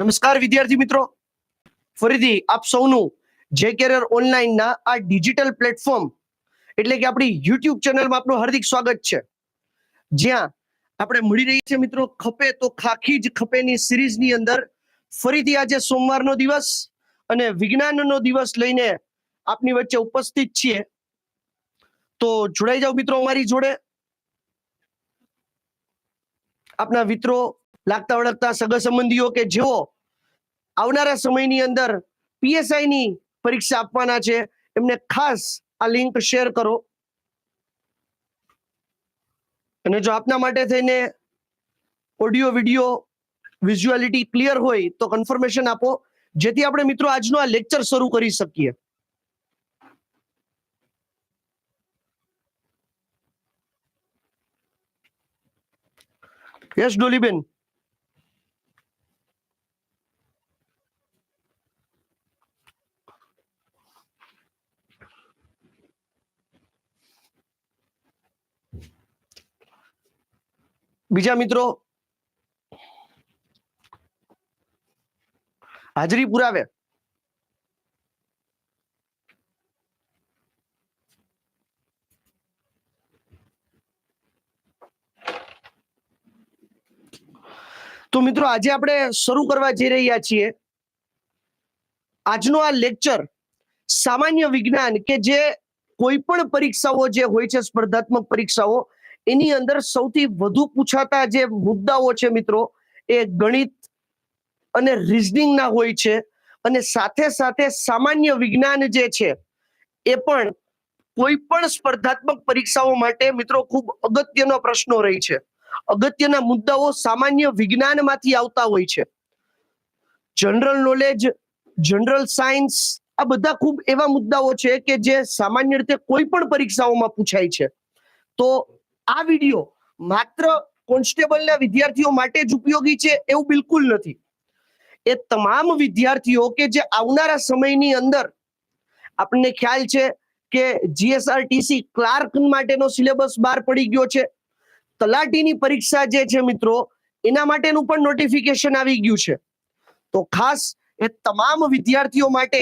નમસ્કાર વિદ્યાર્થી મિત્રો. ફરીથી આપ સૌનું જે કેરિયર ઓનલાઈનના આ ડિજિટલ પ્લેટફોર્મ એટલે કે આપણી યુટ્યુબ ચેનલમાં આપનું હાર્દિક સ્વાગત છે. જ્યાં આપણે મળી રહી છે મિત્રો ખપે તો ખાખી જ ખપેની સિરીઝની અંદર. ફરીથી આજે સોમવારનો દિવસ અને વિજ્ઞાનનો દિવસ લઈને આપની વચ્ચે ઉપસ્થિત છીએ. તો જોડાઈ જાઓ મિત્રો અમારી જોડે. આપના મિત્રો લાગતા વળગતા સગા સંબંધીઓ કે જેઓ આવનારા સમયની અંદર પીએસઆઈ ની પરીક્ષા આપવાના છે, એમને ખાસ આ લિંક શેર કરો. અને જો આપના માટે થઈને ઓડિયો, વિડિયો, વિઝ્યુઆલિટી ક્લિયર હોય તો કન્ફર્મેશન આપો, જેથી આપણે મિત્રો આજનો આ લેક્ચર શરૂ કરી શકીએ. યસ ડોલીબેન. બીજા મિત્રો. હાજરી પુરાવે. તો મિત્રો, આજે આપણે શરૂ કરવા જઈ રહ્યા છીએ. આજનો આ લેક્ચર સામાન્ય વિજ્ઞાન કે જે કોઈ પણ પરીક્ષાઓ જે હોય છે, સ્પર્ધાત્મક પરીક્ષાઓ એની અંદર સૌથી વધુ પૂછાતા જે મુદ્દાઓ છે મિત્રો, એ ગણિત અને રિઝનિંગ ના હોય છે અને સાથે સાથે સામાન્ય વિજ્ઞાન જે છે, એ પણ કોઈ પણ સ્પર્ધાત્મક પરીક્ષાઓ માટે મિત્રો ખૂબ અગત્યનો પ્રશ્નો રહી છે. અગત્યના મુદ્દાઓ સામાન્ય વિજ્ઞાનમાંથી આવતા હોય છે. જનરલ નોલેજ જનરલ સાયન્સ આ બધા ખૂબ એવા મુદ્દાઓ છે કે જે સામાન્ય રીતે કોઈ પણ પરીક્ષાઓમાં પૂછાય છે. તો આ વીડિયો માત્ર કોન્સ્ટેબલના વિદ્યાર્થીઓ માટે જ ઉપયોગી છે એવું બિલકુલ નથી. એ તમામ વિદ્યાર્થીઓ કે જે આવનારા સમયની અંદર આપણને ખ્યાલ છે કે જીએસઆરટીસી ક્લાર્ક માટેનો સિલેબસ બહાર પડી ગયો છે. તલાટીની પરીક્ષા જે છે મિત્રો, એના માટેનું પણ નોટિફિકેશન આવી ગયું છે. તો ખાસ એ તમામ વિદ્યાર્થીઓ માટે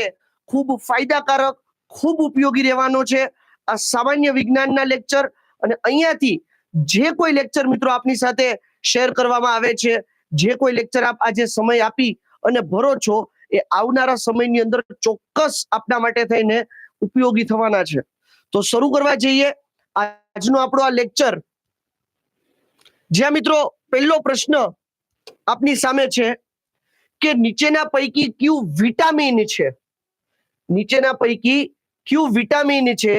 ખૂબ ફાયદાકારક, ખૂબ ઉપયોગી રહેવાનો છે. આ સામાન્ય વિજ્ઞાનના લેક્ચર અને અહીંયાથી જે કોઈ લેક્ચર મિત્રો આપની સાથે શેર કરવામાં આવે છે, જે કોઈ લેક્ચર આપ આજે સમય આપી અને ભરો છો, એ આવનારા સમયની અંદર ચોક્કસ આપના માટે થઈને ઉપયોગી થવાના છે. તો શરૂ કરવા જઈએ. આજનો આપણો આ લેક્ચર જ્યાં મિત્રો પહેલો પ્રશ્ન આપની સામે છે કે નીચેના પૈકી કયું વિટામિન છે? નીચેના પૈકી કયું વિટામિન છે?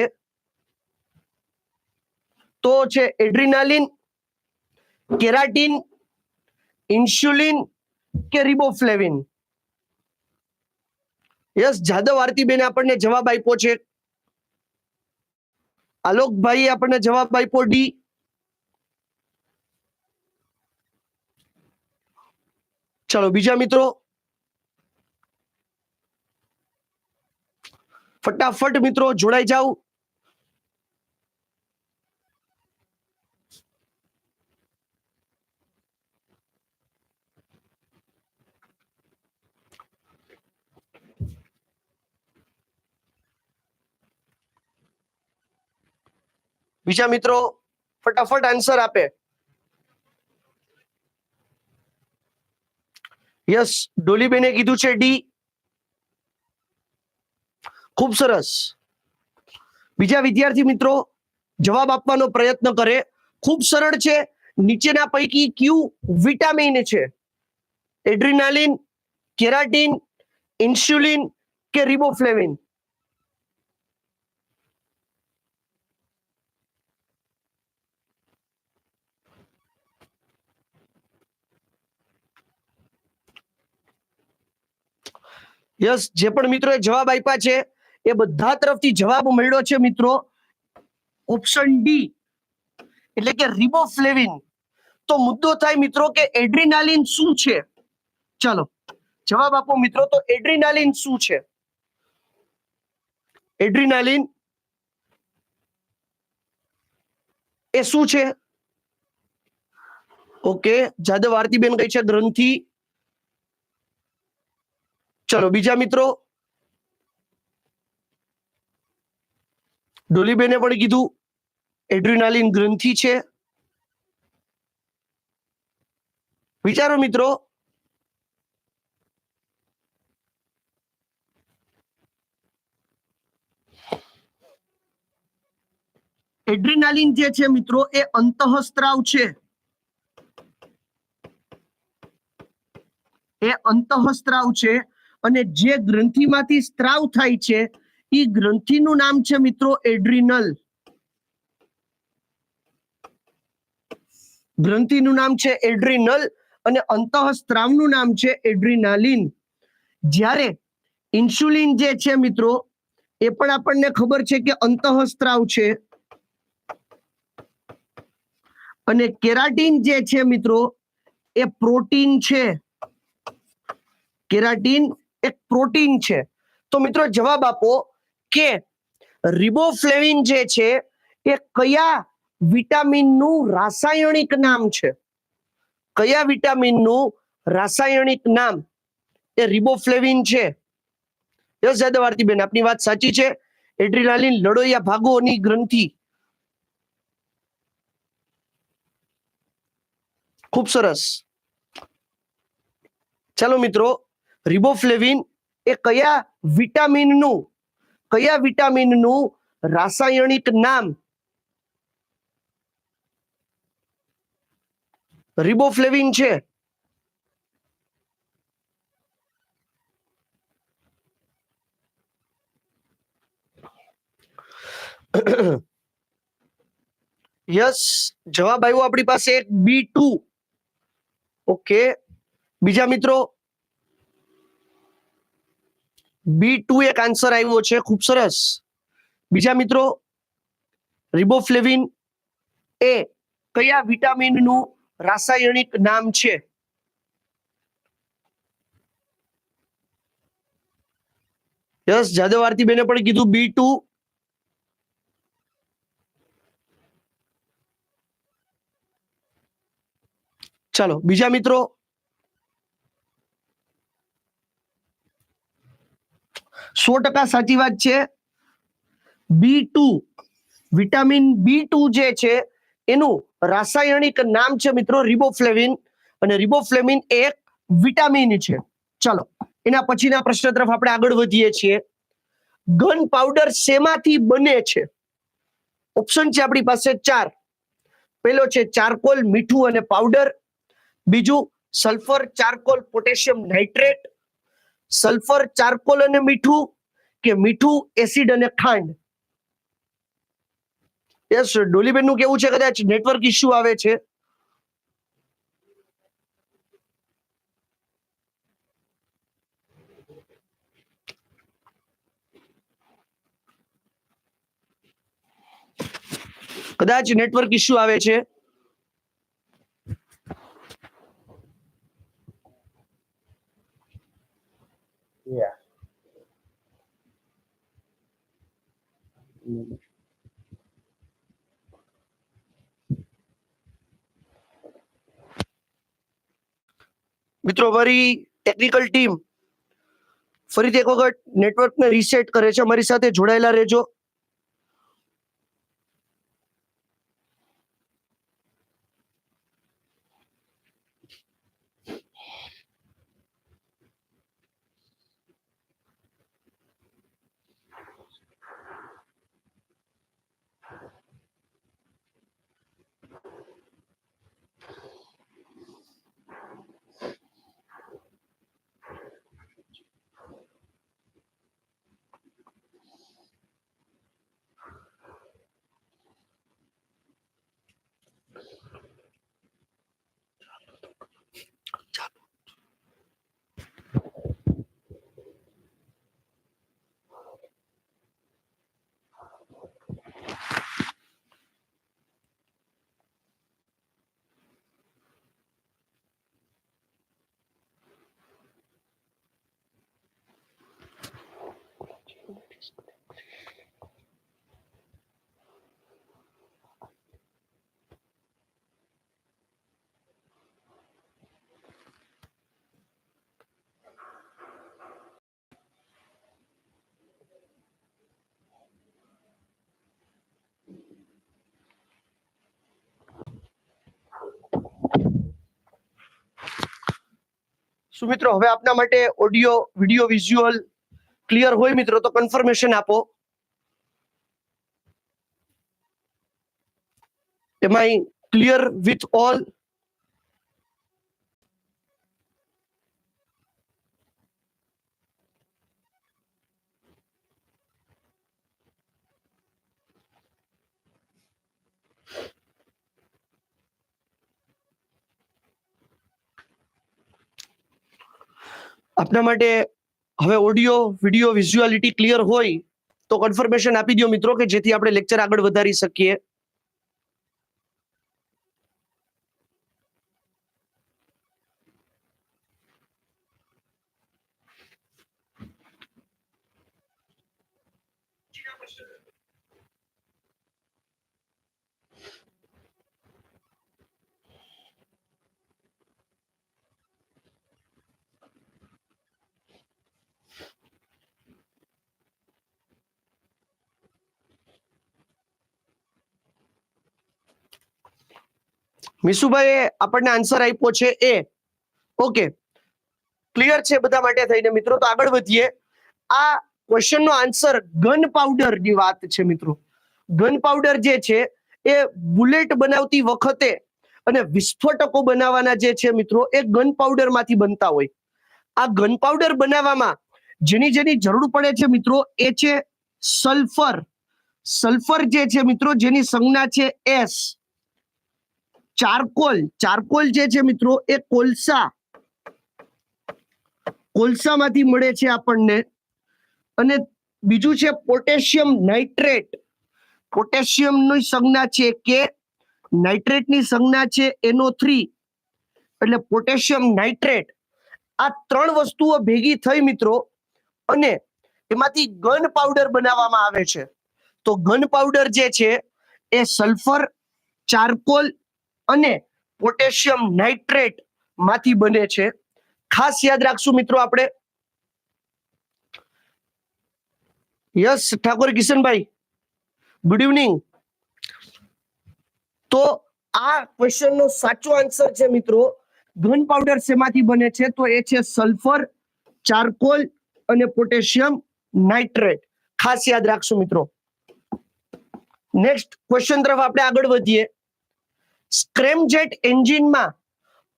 તો છે એડ્રિનાલિન, કેરાટીન, ઇન્સ્યુલિન કે રિબોફ્લેવિન? યસ જાદવ આરતીબેને આપણને જવાબ આપ્યો છે. આલોકભાઈ આપણને જવાબ આપ્યો ડી. ચાલો, બીજા મિત્રો. ફટાફટ મિત્રો જોડાઈ જાઓ. બીજા મિત્રો ફટાફટ આન્સર આપે. યસ ડોલીબેને કીધું છે ડી ખૂબ સરસ. બીજા વિદ્યાર્થી મિત્રો જવાબ આપવાનો પ્રયત્ન કરે. ખૂબ સરળ છે. નીચેના પૈકી ક્યુ વિટામિન છે. એડ્રિનાલિન કેરાટીન ઇન્સ્યુલિન કે રિબોફ્લેવિન યસ, જે પણ મિત્રોએ જવાબ આપ્યા છે, એ બધા તરફથી જવાબ મળ્યો છે મિત્રો. ઓપ્શન ડી એટલે કે રિબોફ્લેવિન તો મુદ્દો થાય મિત્રો કે એડ્રિનાલિન શું છે? ચાલો, જવાબ આપો મિત્રો, તો એડ્રિનાલિન શું છે? એડ્રિનાલિન એ શું છે? ઓકે જાદવ આરતીબેન કઈ છે ગ્રંથિ ચલો, બીજા મિત્રો. ડોલીબેને પણ કીધું, એડ્રિનાલિન ગ્રંથિ છે. વિચારો મિત્રો. એડ્રિનાલિન જે છે મિત્રો, એ અંતઃસ્ત્રાવ છે. એ અંતઃસ્ત્રાવ છે. અને જે ગ્રંથિમાંથી સ્ત્રાવ થાય છે, એ ગ્રંથિનું નામ છે મિત્રો એડ્રિનલ. ગ્રંથિનું નામ છે એડ્રિનલ અને અંતઃસ્ત્રાવનું નામ છે એડ્રિનાલિન. જ્યારે ઇન્સ્યુલિન જે છે મિત્રો, એ પણ આપણને ખબર છે કે અંતઃસ્ત્રાવ છે. અને કેરાટીન જે છે મિત્રો, એ પ્રોટીન છે. કેરાટીન એક પ્રોટીન છે. તો મિત્રો જવાબ આપો કે રિબોફ્લેવિન જે છે, એ કયા વિટામિનનું રાસાયણિક નામ છે? કયા વિટામિનનું રાસાયણિક નામ? એ રિબોફ્લેવિન છે. યસ જાદવ બેન, આપની વાત સાચી છે. એડ્રીનાલિન લડોયા ભાગોની ગ્રંથિ. ખૂબ સરસ. ચાલો મિત્રો રિબોફ્લેવિન એ કયા વિટામિનનું કયા વિટામિનનું રાસાયણિક નામ? રિબોફ્લેવિન છે. યસ, જવાબ આવ્યો આપણી પાસે બી ટુ ઓકે બીજા મિત્રો બી ટુ એક આન્સર આવ્યો છે. ખૂબ સરસ. બીજા મિત્રો, રિબોફ્લેવિન એ કયા વિટામિનનું રાસાયણિક નામ છે? યસ જાદવ આરતી બેને પણ કીધું બી ટુ. ચાલો, બીજા મિત્રો સો ટકા સાચી વાત છે. B two, vitamin B two જે છે, એનું રાસાયણિક નામ છે મિત્રો રિબોફ્લેવિન. અને રિબોફ્લેવિન એક વિટામિન છે. ચાલો, એના પછીના પ્રશ્ન તરફ આપણે આગળ વધીએ છીએ. ગન પાવડર શેમાંથી બને છે? ઓપ્શન છે આપણી પાસે ચાર. પેલો છે ચારકોલ મીઠું અને પાવડર. બીજું sulphur, charcoal, potassium nitrate. Sulphur, charcoal અને મીઠું કે મીઠું, એસિડ અને ખાંડ. યસ ડોલીબેનનું કેવું છે કદાચ? નેટવર્ક ઇશ્યુ આવે છે. કદાચ નેટવર્ક ઇશ્યુ આવે છે. મિત્રો, અમારી ટેકનિકલ ટીમ ફરીથી એક વખત નેટવર્કને રીસેટ કરે છે. અમારી સાથે જોડાયેલા રહેજો. શું મિત્રો, હવે આપના માટે ઓડિયો વિડિયો વિઝ્યુઅલ ક્લિયર હોય મિત્રો, તો કન્ફર્મેશન આપો. એમાં ક્લિયર વિથ ઓલ આપના માટે હવે ઓડિયો વિડિયો વિઝ્યુઆલિટી ક્લિયર હોય, તો કન્ફર્મેશન આપી દો મિત્રો કે જેથી આપણે લેક્ચર આગળ વધારી શકીએ. મિસુભાઈએ આપણને આન્સર આપ્યો છે એ. ઓકે ક્લિયર છે બધા માટે થઈને? મિત્રો, તો આગળ વધીએ. આ ક્વેશ્ચન નો આન્સર ગન પાવડરની વાત છે, મિત્રો. ગન પાવડર જે છે, એ બુલેટ બનાવતી વખતે અને વિસ્ફોટકો બનાવવાના જે છે, મિત્રો, એ ગન પાવડરમાંથી બનતા હોય. આ ગન પાવડર બનાવવામાં જેની જેની જરૂર પડે છે, મિત્રો, એ છે સલ્ફર સલ્ફર જે છે, મિત્રો, જેની સંજ્ઞા છે એસ ચારકોલ ચારકોલ જે છે મિત્રો એ કોલસા, કોલસામાંથી મળે છે આપણને. અને બીજું છે પોટેશિયમ નાઇટ્રેટ. પોટેશિયમની સંજ્ઞા છે કે નાઇટ્રેટની સંજ્ઞા છે એનો થ્રી. એટલે પોટેશિયમ નાઇટ્રેટ. આ ત્રણ વસ્તુઓ ભેગી થઈ મિત્રો. અને એમાંથી ગન પાવડર બનાવવામાં આવે છે. તો ગન પાવડર જે છે એ સલ્ફર, ચારકોલ અને પોટેશિયમ નાઇટ્રેટમાંથી બને છે. ખાસ યાદ રાખશું મિત્રો આપણે. Yes, Thakor Kishanbhai good evening તો આ ક્વેશ્ચન નો સાચો આન્સર છે મિત્રો. ઘન પાવડર શેમાંથી બને છે? તો એ છે સલ્ફર ચારકોલ અને પોટેશિયમ નાઇટ્રેટ ખાસ યાદ રાખશું મિત્રો. નેક્સ્ટ ક્વેશ્ચન તરફ આપણે આગળ વધીએ. સ્ક્રેમજેટ એન્જિનમાં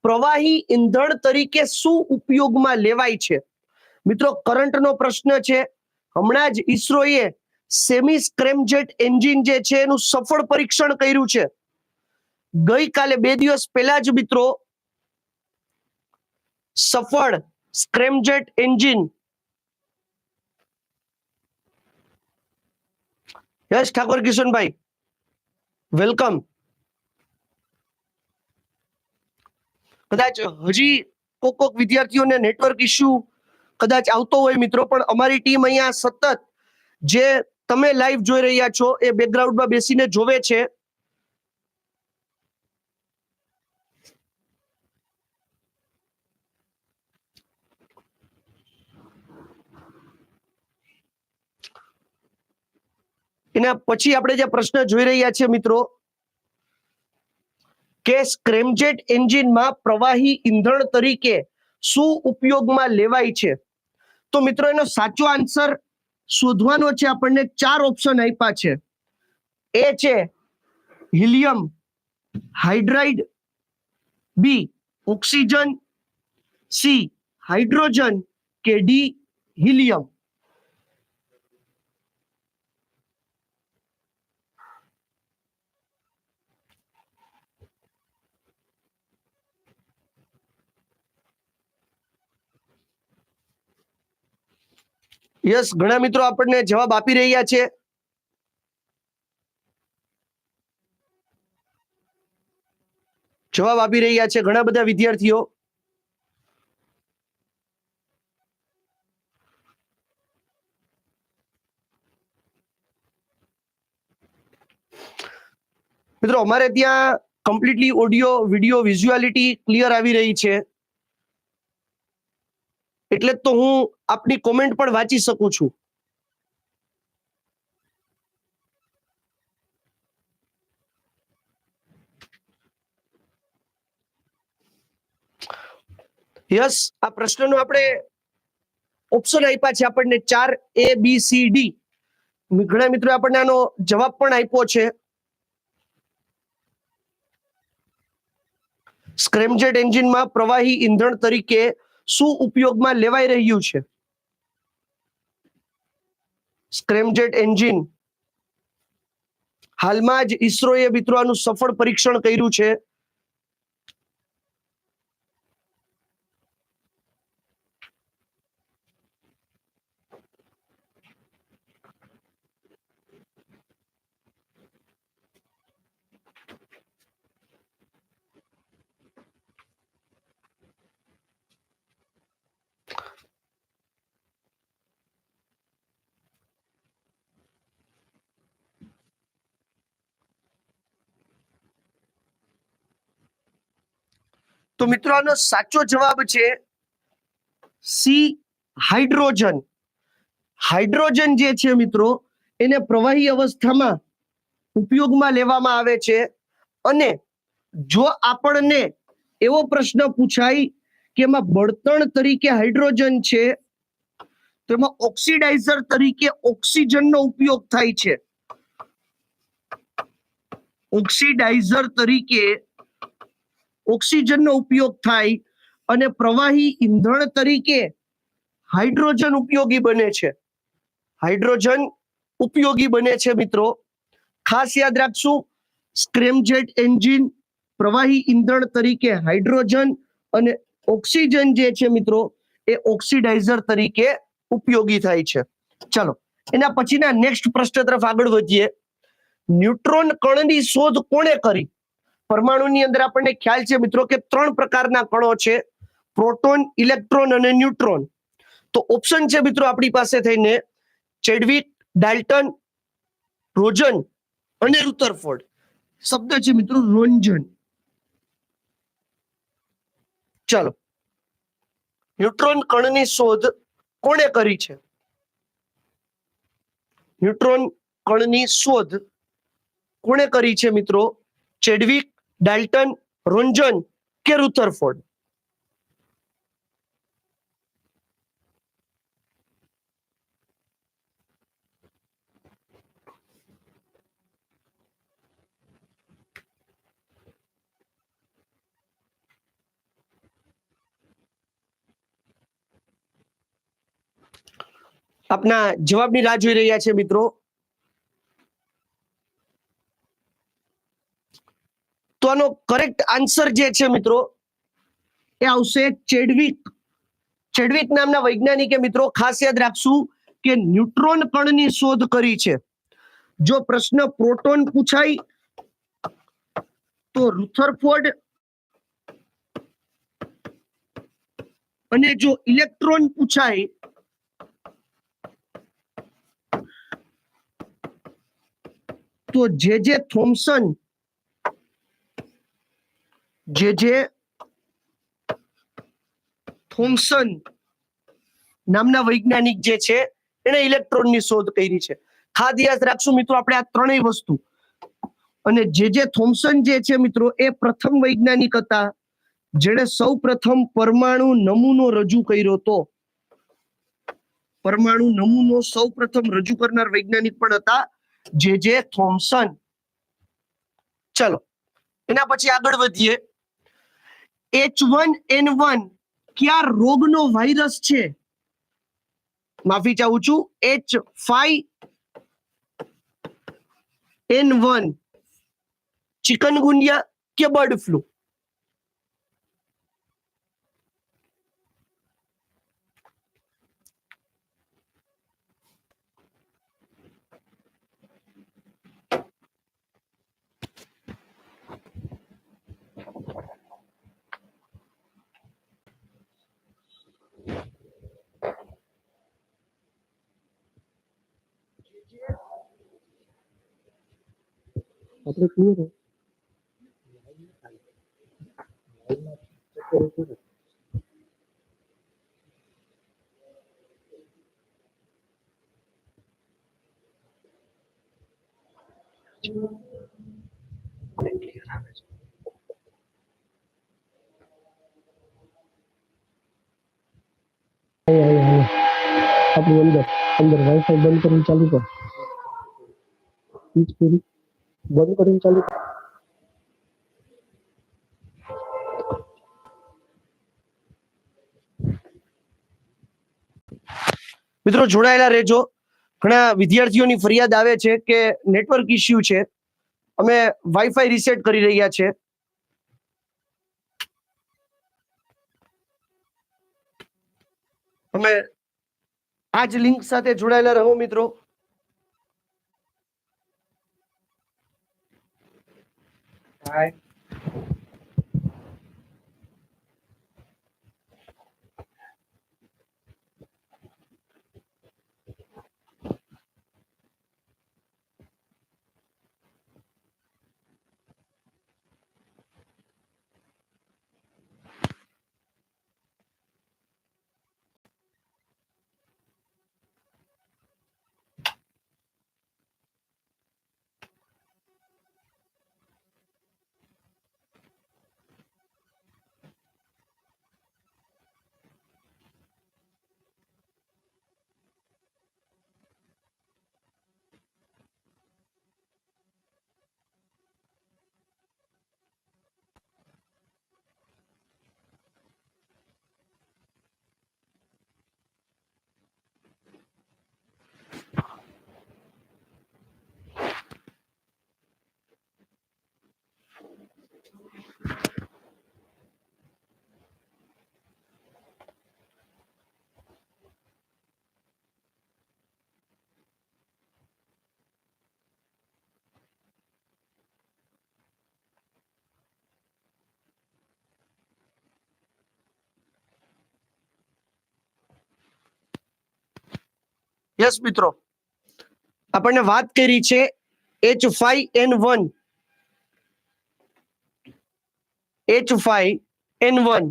પ્રવાહી ઈંધણ તરીકે શું ઉપયોગમાં લેવાય છે? મિત્રો, કરંટનો પ્રશ્ન છે. હમણાં જ ઈસરોએ સેમી સ્ક્રેમજેટ એન્જિન જે છે એનું સફળ પરીક્ષણ કર્યું છે. ગઈકાલે બે દિવસ પહેલા જ મિત્રો, સફળ scramjet engine yes Thakor Kishanbhai, welcome. કદાચ હજી કોક કોક વિદ્યાર્થીઓને નેટવર્ક ઇશ્યુ કદાચ આવતો હોય મિત્રો, પણ અમારી ટીમ અહીંયા સતત જે તમે લાઈવ જોઈ રહ્યા છો એ બેકગ્રાઉન્ડમાં બેસીને જોવે છે. એના પછી આપણે જે પ્રશ્ન જોઈ રહ્યા છે મિત્રો કે સ્ક્રેમજેટ એન્જિનમાં પ્રવાહી ઈંધણ તરીકે શું ઉપયોગમાં લેવાય છે? તો મિત્રો, એનો સાચો આન્સર શોધવાનો છે, આપણને ચાર ઓપ્શન આપ્યા છે. એ છે helium hydride, B oxygen, C hydrogen, કે ડી હિલિયમ. યસ, ઘણા મિત્રો આપણને જવાબ આપી રહ્યા છે. જવાબ આપી રહ્યા છે ઘણા બધા વિદ્યાર્થીઓ. મિત્રો, અમારે ત્યાં completely audio video visuality clear આવી રહી છે. એટલે તો હું આપની કોમેન્ટ પણ વાંચી શકું છું. યસ, આ પ્રશ્નનો આપણે ઓપ્શન આપ્યા છે આપણને ચાર એ બી સી ડી ઘણા મિત્રો આપણને આનો જવાબ પણ આપ્યો છે. સ્ક્રેમજેટ એન્જિનમાં પ્રવાહી ઈંધણ તરીકે શું ઉપયોગમાં લેવાઈ રહ્યું છે? સ્ક્રેમજેટ એન્જિન હાલમાં જ ઈસરોએ મિત્રો આનું સફળ પરીક્ષણ કર્યું છે. તો મિત્રો આનો સાચો જવાબ છે સી હાઇડ્રોજન. હાઇડ્રોજન જે છે મિત્રો, એને પ્રવાહી અવસ્થામાં ઉપયોગમાં લેવામાં આવે છે. અને જો આપણને એવો પ્રશ્ન પૂછાય કે એમાં બળતણ તરીકે હાઇડ્રોજન છે, તો એમાં ઓક્સિડાઇઝર તરીકે ઓક્સિજનનો ઉપયોગ થાય છે. ઓક્સિડાઇઝર તરીકે ઓક્સિજનનો ઉપયોગ થાય અને પ્રવાહી ઈંધણ તરીકે હાઇડ્રોજન ઉપયોગી બને છે. હાઇડ્રોજન ઉપયોગી બને છે મિત્રો. ખાસ યાદ રાખશું સ્ક્રેમજેટ એન્જિન પ્રવાહી ઈંધણ તરીકે હાઇડ્રોજન અને ઓક્સિજન જે છે મિત્રો, એ ઓક્સિડાઇઝર તરીકે ઉપયોગી થાય છે. ચાલો, એના પછીના નેક્સ્ટ પ્રશ્ન તરફ આગળ વધીએ. ન્યુટ્રોન કણની શોધ કોણે કરી? પરમાણુની અંદર આપણને ખ્યાલ છે મિત્રો કે ત્રણ પ્રકારના કણો છે, પ્રોટોન, ઇલેક્ટ્રોન અને ન્યુટ્રોન. તો ઓપ્શન છે મિત્રો આપણી પાસે થઈને ચેડવિક ડાલ્ટન, રોજન અને રુતરફોર્ડ શબ્દ છે મિત્રો રોંજન. ચાલો. ન્યુટ્રોન કણની શોધ કોણે કરી છે? ન્યુટ્રોન કણની શોધ કોણે કરી છે મિત્રો? ચેડવિક ડાલ્ટન રોન્જન કે રુથરફોર્ડ આપના જવાબની રાહ જોઈ રહ્યા છે મિત્રો. તો આનો કરેક્ટ આન્સર જે છે મિત્રો, એ આવશે ચેડવિક. ચેડવિક નામના વૈજ્ઞાનિકે મિત્રો ખાસ યાદ રાખશું કે ન્યુટ્રોન કણની શોધ કરી છે. જો પ્રશ્ન પ્રોટોન પૂછાય, તો રુથરફોર્ડ અને જો ઇલેક્ટ્રોન પૂછાય, તો જે જે થોમ્સન જે જે નામના વૈજ્ઞાનિક જે છે, એને ઇલેક્ટ્રોનની શોધ કરી છે. ખાસ યાદ રાખશું મિત્રો, આપણે આ ત્રણેય વસ્તુ. અને જે જે થોમ્સન જે છે મિત્રો, એ પ્રથમ વૈજ્ઞાનિક હતા. જેણે સૌ પ્રથમ પરમાણુ નમૂનો રજૂ કર્યો હતો. પરમાણુ નમૂનો સૌ પ્રથમ રજૂ કરનાર વૈજ્ઞાનિક પણ હતા, જે જે થોમ્સન ચલો, એના પછી આગળ વધીએ. એચ વન એન વન કયા રોગનો વાયરસ છે? માફી ચાહું છું. H five N one chikungunya કે બર્ડ ફ્લુ આપણે કહીએ ને આપણી અંદર અંદર વાઈફાઈ બંધ કરવું ચાલુ કર. સ્વિચ પૂરી બંધ કરીને ચાલુ. મિત્રો, જોડાયેલા રહેજો. ઘણા વિદ્યાર્થીઓની ફરિયાદ આવે છે કે નેટવર્ક ઇસ્યુ છે. અમે વાઈફાઈ રીસેટ કરી રહ્યા છે. તમે આ જ લિંક સાથે જોડાયેલા રહો, મિત્રો. Aye. યસ મિત્રો. આપણને વાત કરી છે H five N one H five N one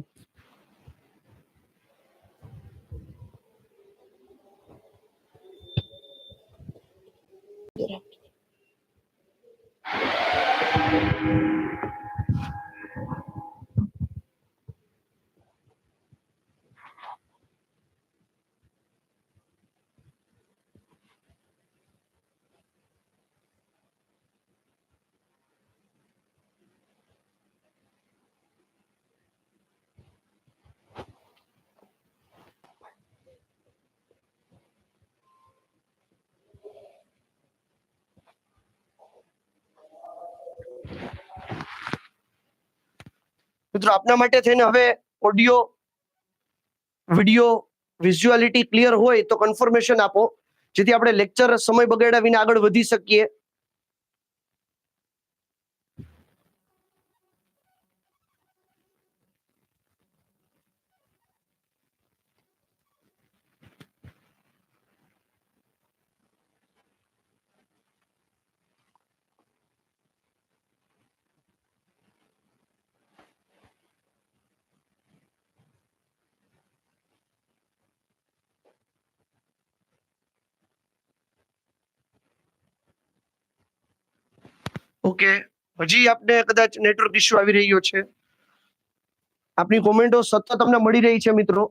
મિત્રો, આપના માટે થઈને હવે ઓડિયો વિડિયો વિઝ્યુઆલિટી ક્લિયર હોય તો કન્ફર્મેશન આપો. જેથી આપણે લેક્ચર સમય બગાડ્યા વિના આગળ વધી શકીએ. ઓકે. હજી આપને કદાચ નેટવર્ક ઇશ્યુ આવી રહ્યો છે. આપની કોમેન્ટો સતત તમને મળી રહી છે મિત્રો.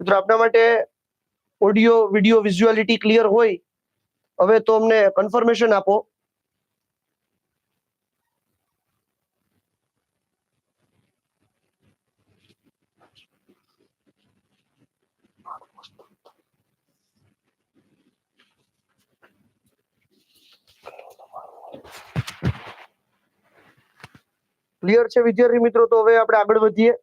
મિત્રો, આપના માટે ઓડિયો વિડિયો વિઝ્યુઆલિટી ક્લિયર હોય, હવે તો અમને કન્ફર્મેશન આપો. ક્લિયર છે વિદ્યાર્થી મિત્રો? તો હવે આપણે આગળ વધીએ.